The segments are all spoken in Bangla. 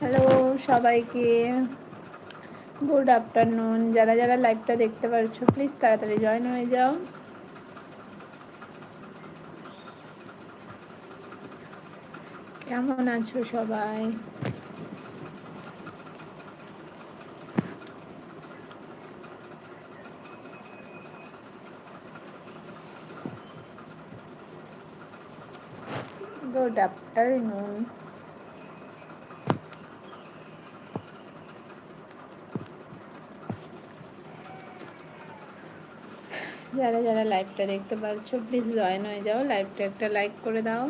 হ্যালো সবাইকে। গুড আফটারনুন যারা যারা লাইভটা দেখতে পারছ প্লিজ তাড়াতাড়ি জয়েন হয়ে যাও। কেমন আছো সবাই? আফটারনুন যারা যারা লাইভটা দেখতে পারছ প্লিজ জয়েন হয়ে যাও। লাইভটা একটা লাইক করে দাও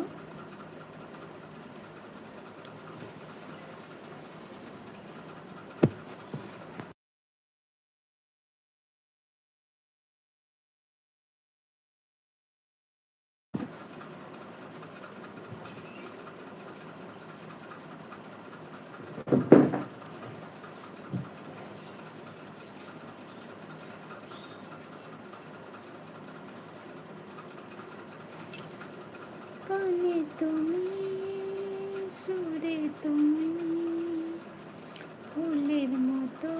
কানে তুমি সুরে তুমি ফুলের মতো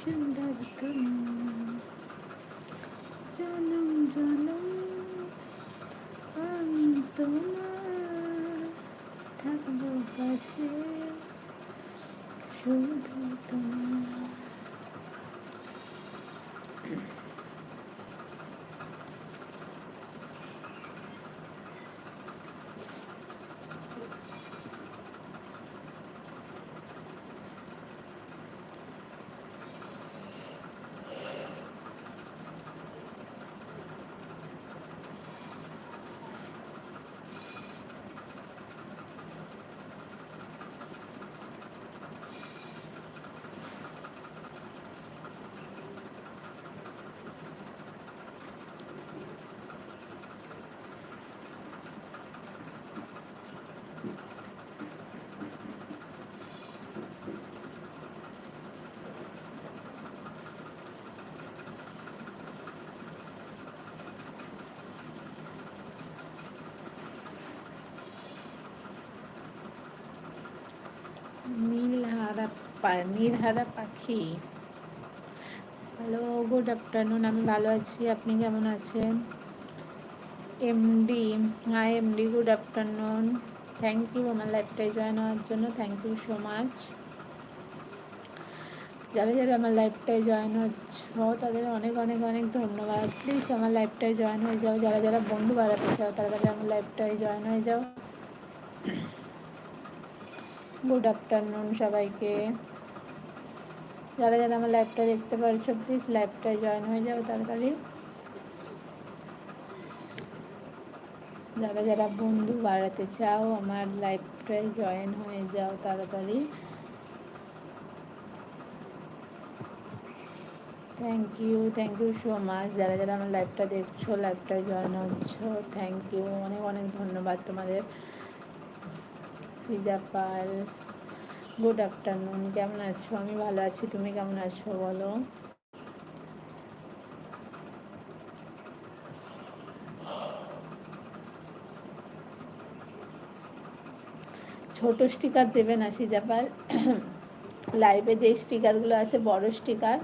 সুন্দর তুমি জনম জনম আমি তোমার থাকব পাশে শুধু তোমার। নীলহারা পাখি। হ্যালো গুড আফটারনুন আমি ভালো আছি, আপনি কেমন আছেন? MD hi MD good afternoon thank you আমার লাইফটাই জয়েন হওয়ার জন্য থ্যাংক ইউ সো মাচ যারা যারা আমার লাইফটাই জয়েন হচ্ছ তাদের অনেক অনেক অনেক ধন্যবাদ। প্লিজ আমার লাইফটাই জয়েন হয়ে যাও, যারা যারা বন্ধু বাড়াতে চাও, তারা তারা আমার লাইফটাই জয়েন হয়ে যাও। গুড আফটারনুন সবাইকে। যারা যারা আমার লাইভটা দেখতে পারছ প্লিজ লাইভটায় জয়েন হয়ে যাও তাড়াতাড়ি। যারা যারা বন্ধু বাড়াতে চাও, আমার লাইভটায় জয়েন হয়ে যাও তাড়াতাড়ি। Thank you thank you so much যারা যারা আমার লাইভটা দেখছ লাইভটায় জয়েন হচ্ছ থ্যাংক ইউ অনেক অনেক ধন্যবাদ তোমাদের। সিজা পাল। গুড আফটারনুন কেমন আছো? আমি ভালো আছি, তুমি কেমন আছো বলো? ছোট স্টিকার দেবে না সিজাপাল। লাইভে যে স্টিকারগুলো আছে, বড় স্টিকার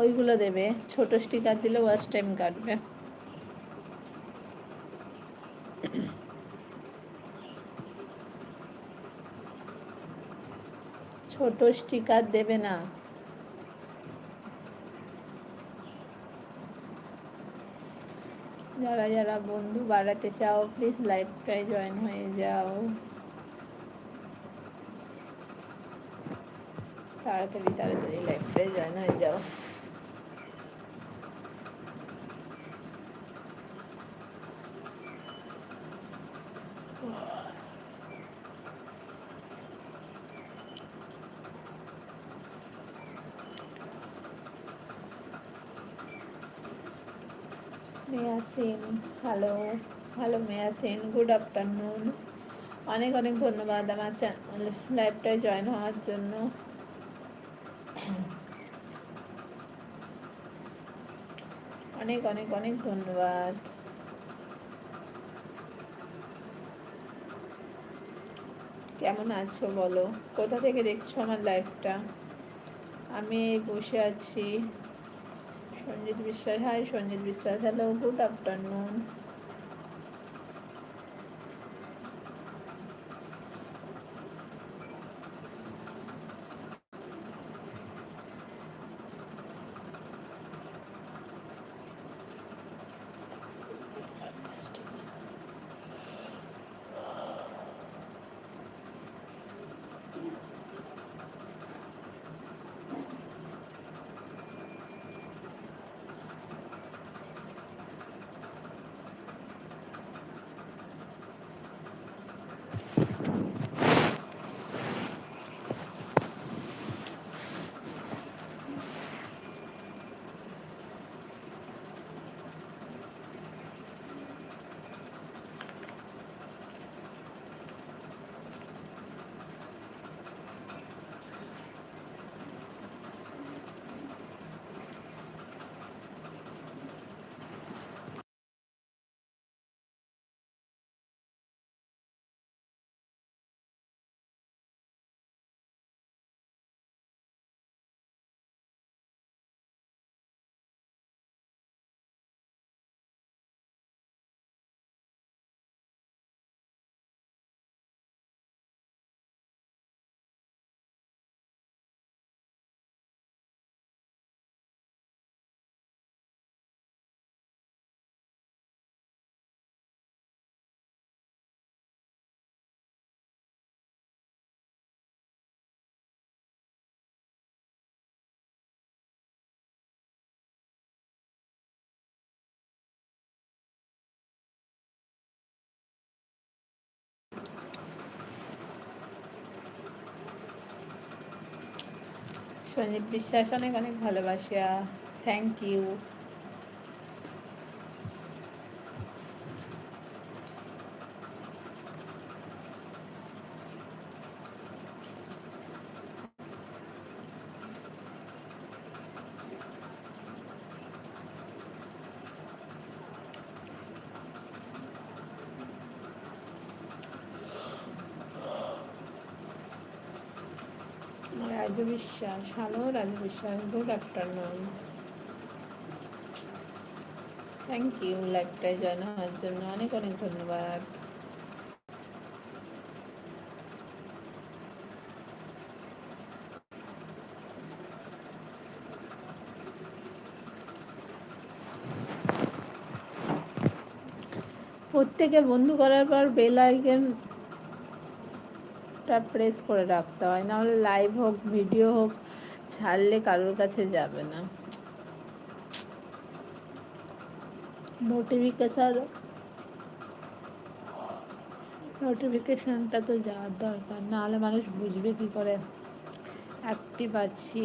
ওইগুলো দেবে। ছোট স্টিকার দিলে ওয়াচ টাইম কাটবে। ছোট স্টিকার দেবে না? যারা যারা বন্ধু বাড়াতে চাও প্লিজ লাইভটায় জয়েন হয়ে যাও। তাড়াতাড়ি তাড়াতাড়ি লাইভটায় জয়েন হয়ে যাও। মেয়া সেন হ্যালো হ্যালো মেয়া সেন গুড আফটারনুন অনেক অনেক ধন্যবাদ আমার লাইভটায় জয়েন হওয়ার জন্য। অনেক অনেক অনেক ধন্যবাদ। কেমন আছো বলো? কোথা থেকে দেখছ আমার লাইফটা আমি বসে আছি। সঞ্জিত বিশ্বাস হাই সঞ্জিত বিশ্বাস হ্যালো গুড আফটারনুন সঞ্জিত বিশ্বাস অনেক অনেক ভালোবাসা thank you Raju Biswas hello Raju Biswas good afternoon thank you লাইভটায় join হওয়ার জন্য অনেক অনেক ধন্যবাদ। প্রত্যেকে বন্ধু করার পর বেল আইকন টা প্রেস করে রাখতে হয়, নাহলে লাইভ হোক ভিডিও হোক, ছাড়লে কারোর কাছে যাবে না। নোটিফিকেশন নোটিফিকেশনটা তো যাওয়ার দরকার, নাহলে মানুষ বুঝবে কি করে। অ্যাক্টিভ আছি।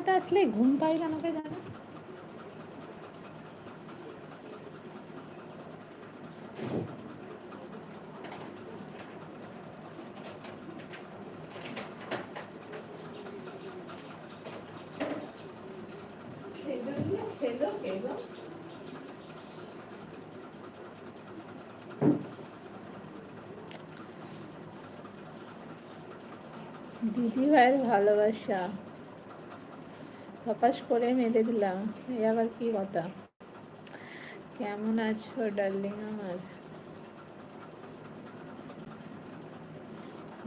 ভিডিও আসলে ঘুম পাই কেন কে জানো? দিদি ভাইয়ের ভালোবাসা। ধপাস করে মেরে দিলাম। এই আবার কি কথা? কেমন আছো ডার্লিং আমার?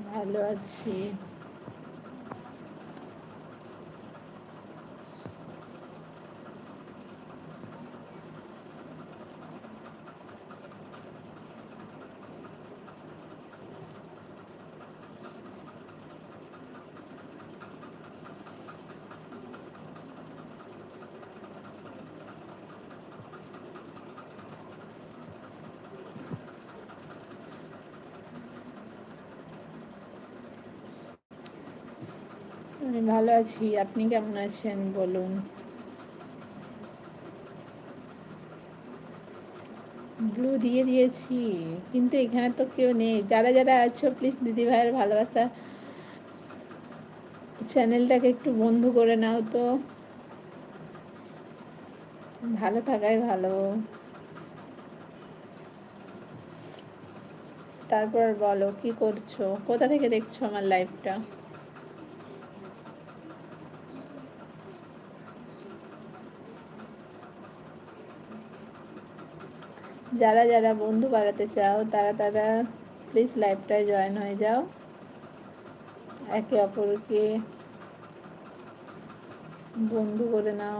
ভালো আছি। আমি ভালো আছি। আপনি কেমন আছেন? বলুন। ব্লু দিয়ে দিয়েছি, কিন্তু এখানে তো কেউ নেই। যারা যারা আছো প্লিজ দিদি ভাইয়ের ভালোবাসা চ্যানেলটাকে একটু বন্ধু করে নাও তো। ভালো থাকাই ভালো। তারপর বলো, কি করছ? কোথা থেকে দেখছ আমার লাইফটা যারা যারা বন্ধু বাড়াতে চাও, তারা তারা প্লিজ লাইভটায় জয়েন হয়ে যাও। একে অপরকে বন্ধু করে নাও।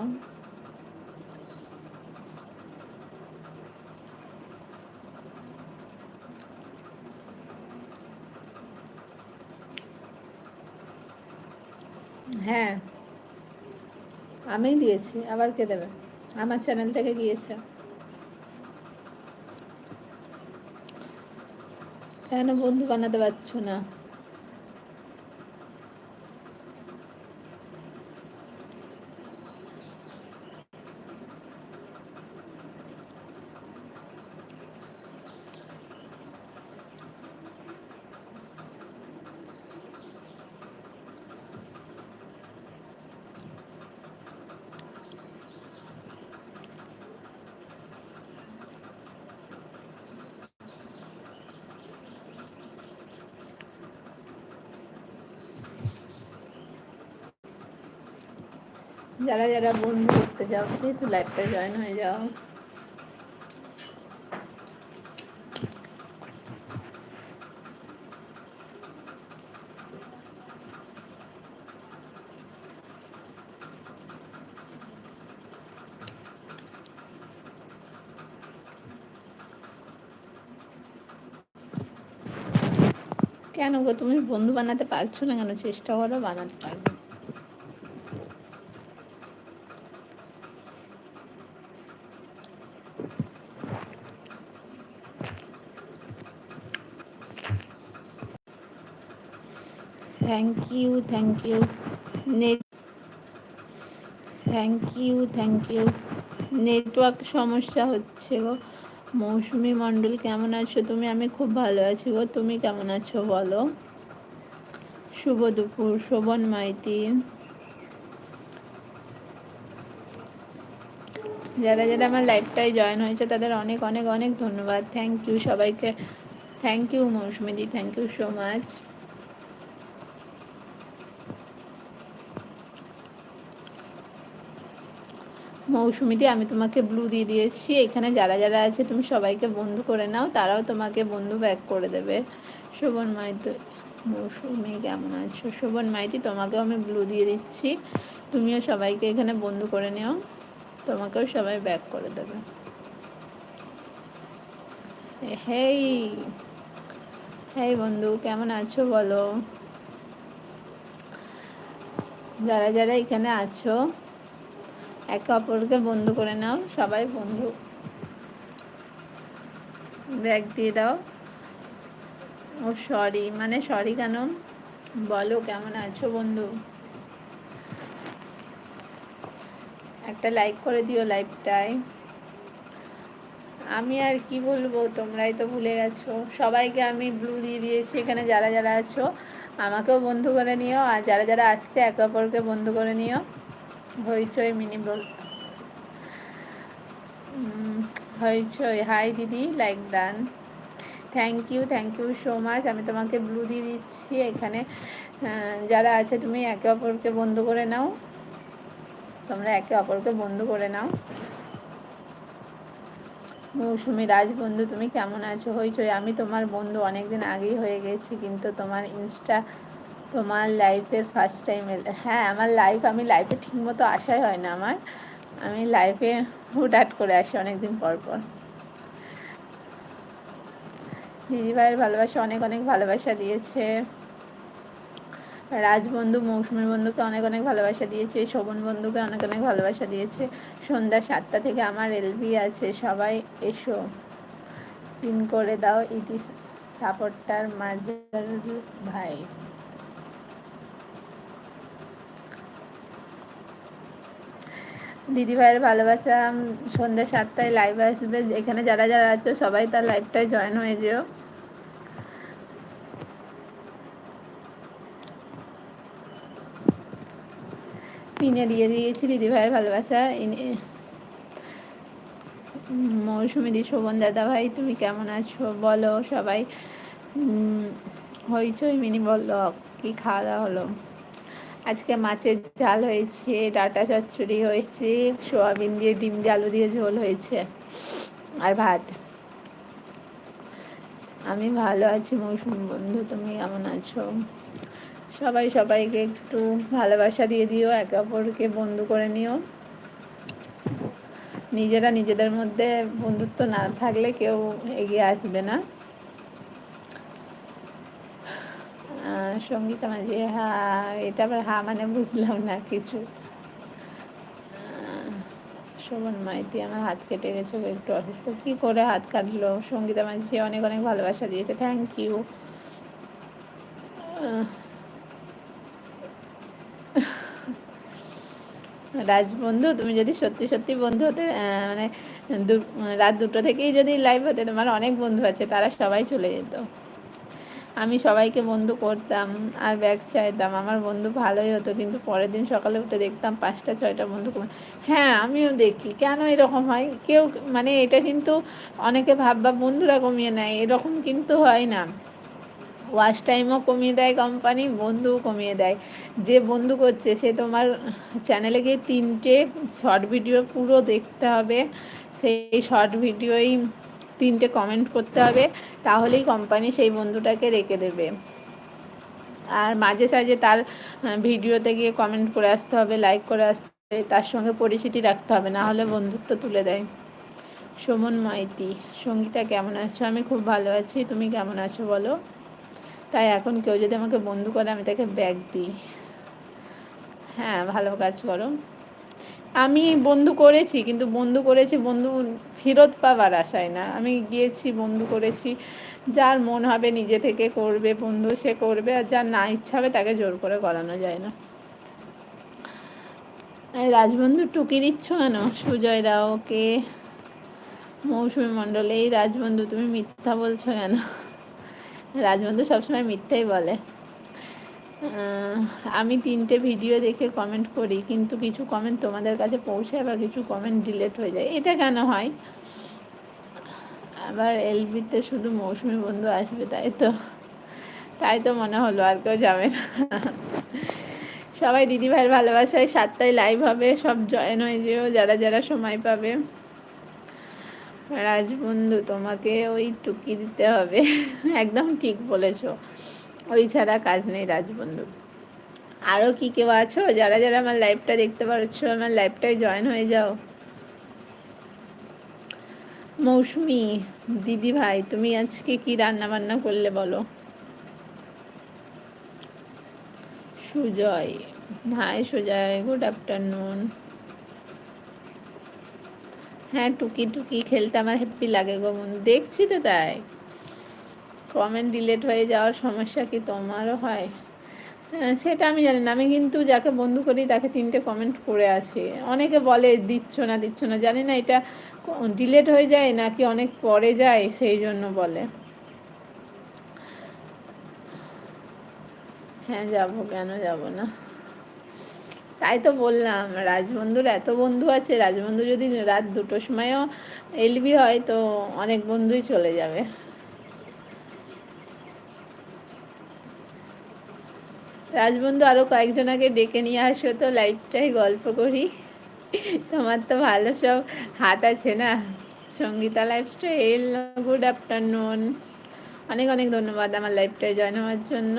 হ্যাঁ আমি দিয়েছি, আবার কে দেবে? আমার চ্যানেল থেকে গিয়েছে। কেন বন্ধু বানাতে পারছ না? যারা যারা বন্ধু করতে যাও প্লিজ লাইভটা জয়েন হয়ে যাও। কেন গো, তুমি বন্ধু বানাতে পারছ না কেন? চেষ্টা করো বানাতে পারবে thank you thank you net thank you thank you network সমস্যা হচ্ছে গো। মৌসুমি মণ্ডল, কেমন আছো? তুমি, আমি খুব ভালো আছি গো। তুমি কেমন আছো বলো? শুভ দুপুর, শোভন মাইতি। যারা যারা আমার লাইফটাই জয়েন হয়েছে, তাদের অনেক অনেক অনেক ধন্যবাদ। থ্যাংক ইউ সবাইকে। থ্যাংক ইউ মৌসুমিদি থ্যাংক ইউ সো মাচ মৌসুমিদি আমি তোমাকে ব্লু দিয়ে দিয়েছি। এখানে যারা যারা আছে, তুমি সবাইকে বন্ধু করে নাও, তারাও তোমাকে বন্ধু ব্যাক করে দেবে। শোভন মাইতি, মৌসুমি কেমন আছো? শোভন মাইতি, তোমাকেও আমি ব্লু দিয়ে দিচ্ছি। তুমিও সবাইকে এখানে বন্ধু করে নিও, তোমাকেও সবাই ব্যাক করে দেবে। হেই হেই বন্ধু, কেমন আছো বলো? যারা যারা এখানে আছো একে অপরকে বন্ধু করে নাও, সবাই বন্ধু। ব্যাগ দিয়ে দাও। ও সরি মানে সরি কেন? বলো, কেমন আছো বন্ধু? একটা লাইক করে দিও লাইভটায় আমি আর কি বলব, তোমরাই তো ভুলে গেছো। সবাইকে আমি ব্লু দিয়ে দিয়েছি, এখানে যারা যারা আছো, আমাকেও বন্ধু করে নিও, আর যারা যারা আসছে, একে অপরকে বন্ধু করে নিও। হইচই মিনি বল। হইচই। হাই দিদি like done thank you thank you so much আমি তোমাকে ব্লু দিয়ে দিচ্ছি এখানে। যারা আছে, তুমি একে অপরকে বন্ধু করে নাও। তোমরা একে অপরকে বন্ধু করে নাও। মৌসুমি রাজবন্ধু, তুমি কেমন আছো? হইচই। আমি তোমার বন্ধু, অনেকদিন আগেই হয়ে গেছি, কিন্তু তোমার ইনস্টা তোমার লাইফের ফার্স্ট টাইম হ্যাঁ আমার লাইফ আমি লাইফে ঠিকমতো আসাই হয় না আমার। আমি লাইফে হুটহাট করে আসি অনেকদিন পর পর। দিদি ভাইয়ের ভালোবাসা অনেক অনেক ভালোবাসা দিয়েছে। রাজবন্ধু, মৌসুমী বন্ধুকে অনেক অনেক ভালোবাসা দিয়েছে। শোভন বন্ধুকে অনেক অনেক ভালোবাসা দিয়েছে। সন্ধ্যা সাতটা থেকে আমার এলবি আছে। সবাই এসো। পিন করে দাও, ইতি সাপোর্টার মাজার ভাই। দিদি ভাইয়ের ভালোবাসা সন্ধ্যা সাতটায় লাইভ আসবে। এখানে যারা যারা আছো, সবাই তার লাইভটায় জয়েন হয়ে যেও। পিনে দিয়ে দিয়েছি দিদি ভাইয়ের ভালোবাসা মৌসুমি দি, শোভন দাদা ভাই, তুমি কেমন আছো? বলো সবাই। হইচই মিনি বলল, কি খাওয়া দাওয়া হলো? আজকে মাছের ঝাল হয়েছে, ডাটা চচ্চড়ি হয়েছে, সোয়াবিন দিয়ে ডিম দিয়ে আলু দিয়ে ঝোল হয়েছে আর ভাত। আমি ভালো আছি মৌসুম বন্ধু, তুমি কেমন আছো? সবাই সবাইকে একটু ভালোবাসা দিয়ে দিও, একে অপরকে বন্ধু করে নিও। নিজেরা নিজেদের মধ্যে বন্ধুত্ব না থাকলে কেউ এগিয়ে আসবে না। সঙ্গীতা মাঝে হা এটা আবার হা মানে বুঝলাম না কিছু। শোভন মাইতি, আমার হাত কেটে গেছে একটু অসুস্থ। কি করে হাত কাটলো? সঙ্গীতা মাঝে অনেক অনেক ভালোবাসা দিয়েছে থ্যাংক ইউ রাজবন্ধু, তুমি যদি সত্যি সত্যি বন্ধু হতে মানে রাত দুটো থেকেই যদি লাইভ হতে, তোমার অনেক বন্ধু আছে, তারা সবাই চলে যেত। আমি সবাইকে বন্ধু করতাম আর ব্যাগ চাইতাম। আমার বন্ধু ভালোই হতো, কিন্তু পরের দিন সকালে উঠে দেখতাম পাঁচটা, ছয়টা বন্ধু হ্যাঁ আমিও দেখি। কেন এরকম হয়? কেউ মানে এটা কিন্তু অনেকে ভাববা বন্ধুরা কমিয়ে নেয়, এরকম কিন্তু হয় না। ওয়াশ টাইমও কমিয়ে দেয় কোম্পানি বন্ধুও কমিয়ে দেয়। যে বন্ধু করছে, সে তোমার চ্যানেলে গিয়ে তিনটে শর্ট ভিডিও পুরো দেখতে হবে। সেই শর্ট ভিডিওই তিনটে কমেন্ট করতে হবে, তাহলেই কোম্পানি সেই বন্ধুটাকে রেখে দেবে। আর মাঝে সাঝে তার ভিডিওতে গিয়ে কমেন্ট করে আসতে হবে লাইক করে আসতে হবে, তার সঙ্গে পরিচিতি রাখতে হবে, না হলে বন্ধুত্ব তুলে দেয়। সুমন মাইতি, সঙ্গীতা কেমন আছো? আমি খুব ভালো আছি, তুমি কেমন আছো বলো? তাই এখন কেউ যদি আমাকে বন্ধু করে, আমি তাকে ব্যাগ দিই। হ্যাঁ ভালো কাজ করো। আমি বন্ধু করেছি, কিন্তু বন্ধু করেছি, বন্ধু ফেরত পাবার আশায় না। আমি গিয়েছি, বন্ধু করেছি। যার মন হবে নিজে থেকে করবে, বন্ধু সে করবে, আর যার না ইচ্ছা হবে তাকে জোর করে করানো যায় না। রাজবন্ধু, টুকি দিচ্ছ কেন? সুজয় রাওকে মৌসুমী মণ্ডল, এই রাজবন্ধু তুমি মিথ্যা বলছো কেন? রাজবন্ধু সবসময় মিথ্যাই বলে। আমি তিনটে ভিডিও দেখে কমেন্ট করি, কিন্তু কিছু কমেন্ট তোমাদের কাছে পৌঁছে আবার কিছু কমেন্ট ডিলেট হয়ে যায়। এটা কেন হয়? আবার এলবিতে শুধু মৌসুমি বন্ধু আসবে, তাই তো? তাই তো মনে হলো আর কেউ যাবে না। সবাই দিদি ভাইয়ের ভালোবাসায় সাতটায় লাইভ হবে, সব জয়েন হয়ে যেও, যারা যারা সময় পাবে। রাজবন্ধু, তোমাকে ওই টুকি দিতে হবে। একদম ঠিক বলেছ। ওই ছাড়া কাজ নেই রাজবন্ধু আরও কি কেউ আছো? যারা যারা আমার লাইভটা দেখতে পারছ, আমার লাইভটায় জয়েন হয়ে যাও। মৌসুমি দিদি ভাই তুমি আজকে কি রান্না বান্না করলে বলো? Sujoy, hi Sujoy good afternoon হ্যাঁ টুকি টুকি, খেলতে আমার হ্যাপি লাগে গো দেখছি তো তাই। কমেন্ট ডিলেট হয়ে যাওয়ার সমস্যা কি তোমারও হয়? হ্যাঁ, সেটা আমি জানি না। আমি কিন্তু যাকে বন্ধু করি তাকে তিনটে কমেন্ট করে আসি। অনেকে বলে দিচ্ছ না দিচ্ছ না। জানি না এটা ডিলেট হয়ে যায় নাকি অনেক পরে যায় সেই জন্য বলে। হ্যাঁ যাব কেন যাব না? তাই তো বললাম রাজবন্ধুর এত বন্ধু আছে রাজবন্ধু যদি রাত দুটোর সময়ও এলবি হয় তো অনেক বন্ধুই চলে যাবে। রাজবন্ধু আরও কয়েকজনাকে ডেকে নিয়ে আসো তো লাইফটাই গল্প করি। তোমার তো ভালো সব হাত আছে না? সঙ্গীতা লাইফস্টাইল গুড আফটারনুন অনেক অনেক ধন্যবাদ আমার লাইফটায় জয়েন হওয়ার জন্য।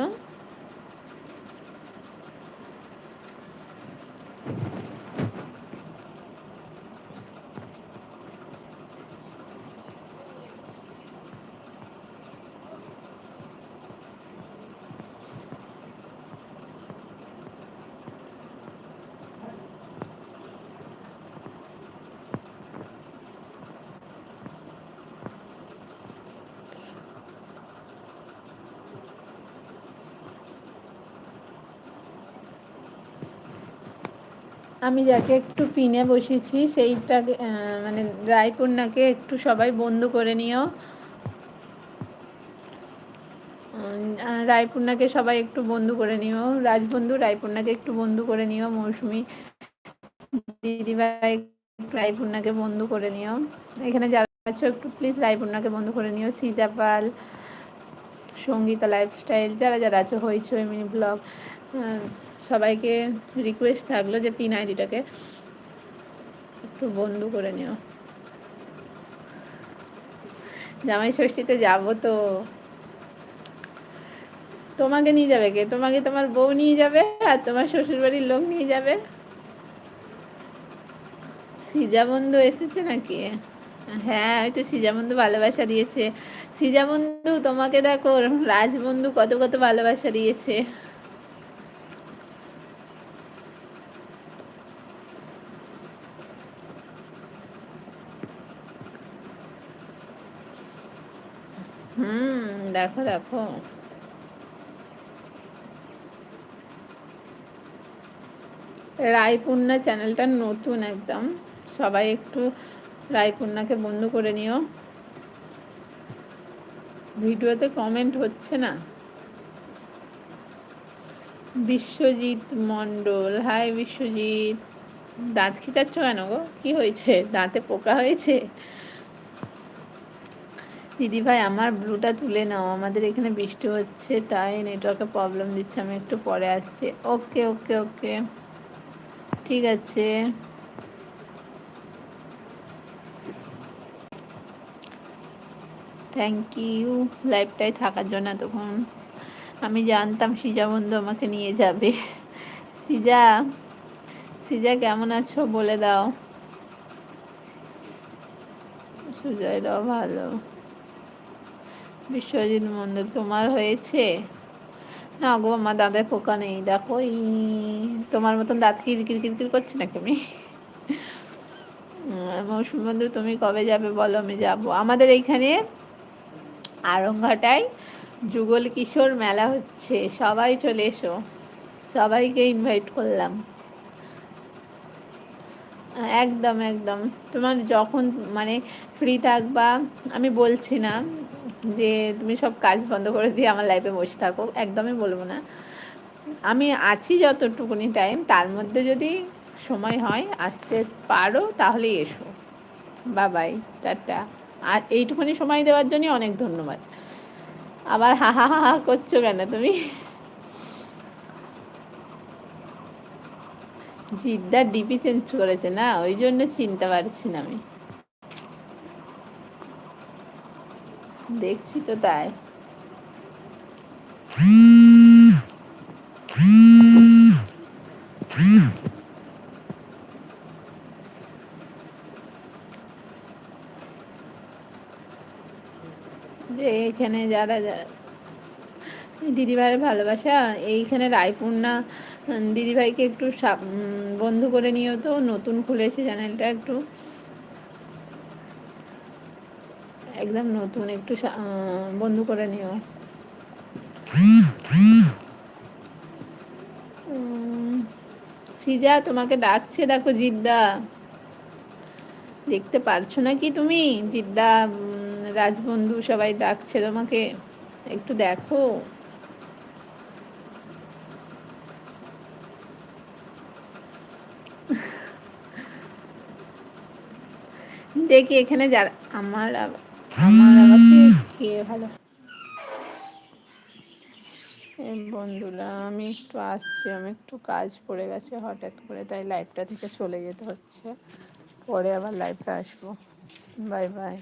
আমি যাকে একটু পিনে বসেছি সেইটাকে মানে রায়পূর্ণাকে একটু সবাই বন্ধু করে নিও। রায়পূর্ণাকে সবাই একটু বন্ধু করে নিও। রাজবন্ধু রায়পূর্ণাকে একটু বন্ধু করে নিও। মৌসুমি দিদিভাই রায়পূর্ণাকে বন্ধু করে নিও। এখানে যারা আছো, একটু প্লিজ রায়পূর্ণাকে বন্ধু করে নিও। সিজাপাল সঙ্গীতা লাইফস্টাইল যারা যারা আছো, হইচই, মিনি ব্লগ সবাইকে রিকোয়েস্ট থাকল যে পিন আইডিটাকে একটু বন্ধু করে নিও। জামাই ষষ্ঠীতে যাব তো। তোমাকে নিয়ে যাবে কে? তোমাকে তোমার বউ নিয়ে যাবে আর তোমার শ্বশুর বাড়ির লোক নিয়ে যাবে। সিজা বন্ধু এসেছে নাকি? হ্যাঁ ওই তো সিজা বন্ধু ভালোবাসা দিয়েছে। সিজা বন্ধু তোমাকে দেখো, রাজবন্ধু কত কত ভালোবাসা দিয়েছে। দেখো দেখো। রায়পূর্ণা চ্যানেলটা নতুন একদম। সবাই একটু রায়পূর্ণাকে বন্ধ করে নিও। ভিডিওতে কমেন্ট হচ্ছে না। বিশ্বজিৎ মণ্ডল, হাই বিশ্বজিৎ। দাঁত খিচাচ্ছ কেন গো? কি হয়েছে? দাঁতে পোকা হয়েছে? দিদি ভাই, আমার ব্লুটা তুলে নাও। আমাদের এখানে বৃষ্টি হচ্ছে, তাই নেটওয়ার্কে প্রবলেম দিচ্ছে। আমি একটু পরে আসছি। ওকে ওকে ওকে। ঠিক আছে। থ্যাংক ইউ লাইফটাই থাকার জন্য তখন আমি জানতাম সিজা বন্ধু আমাকে নিয়ে যাবে। সিজা সিজা কেমন আছো বলে দাও। সুজয়রাও ভালো। বিশ্বজিৎ মন্ডল তোমার হয়েছে? না গো, আমার দাদার পোকা নেই, দেখো তোমার মতন দাঁত কিরকির কিরকির করছে নাকি আমি? মৌসুমি বন্ধু, তুমি কবে যাবে বলো, আমি যাব। আমাদের এইখানে আরংঘাটায় যুগল কিশোর মেলা হচ্ছে, সবাই চলে এসো, সবাইকে ইনভাইট করলাম। একদম একদম। তোমার যখন মানে ফ্রি থাকবা, আমি বলছি না যে তুমি সব কাজ বন্ধ করে দিয়ে আমার লাইফে বসে থাকো, একদমই বলব না। আমি আছি যতটুকুনি টাইম তার মধ্যে যদি সময় হয়, আসতে পারো, তাহলে এসো। বা বাই টাটা। আর এইটুকুনি সময় দেওয়ার জন্য অনেক ধন্যবাদ। আবার হা হা হা করছ কেন তুমি? জিদ্দার ডিপি চেঞ্জ করেছে না, ওই জন্য চিনতে পারছি না আমি। দেখছি তো তাই। যে এখানে যারা যারা দিদিভাইয়ের ভালোবাসা, এইখানে রায়পূর্ণা দিদিভাইকে একটু বন্ধু করে নিও তো, নতুন খুলেছে চ্যানেলটা একটু। একদম নতুন, একটু বন্ধু করে নিও। সিজা, তোমাকে ডাকছে, দেখো জিদ্দা। দেখতে পারছ নাকি তুমি? জিদ্দা রাজবন্ধু সবাই ডাকছে তোমাকে। একটু দেখো। দেখি এখানে যা আমার আমার আবার কে ভালো। বন্ধুরা, আমি একটু আসছি, আমি একটু কাজ পড়ে গেছে হঠাৎ করে, তাই লাইভটা থেকে চলে যেতে হচ্ছে। পরে আবার লাইভটা আসব। Bye bye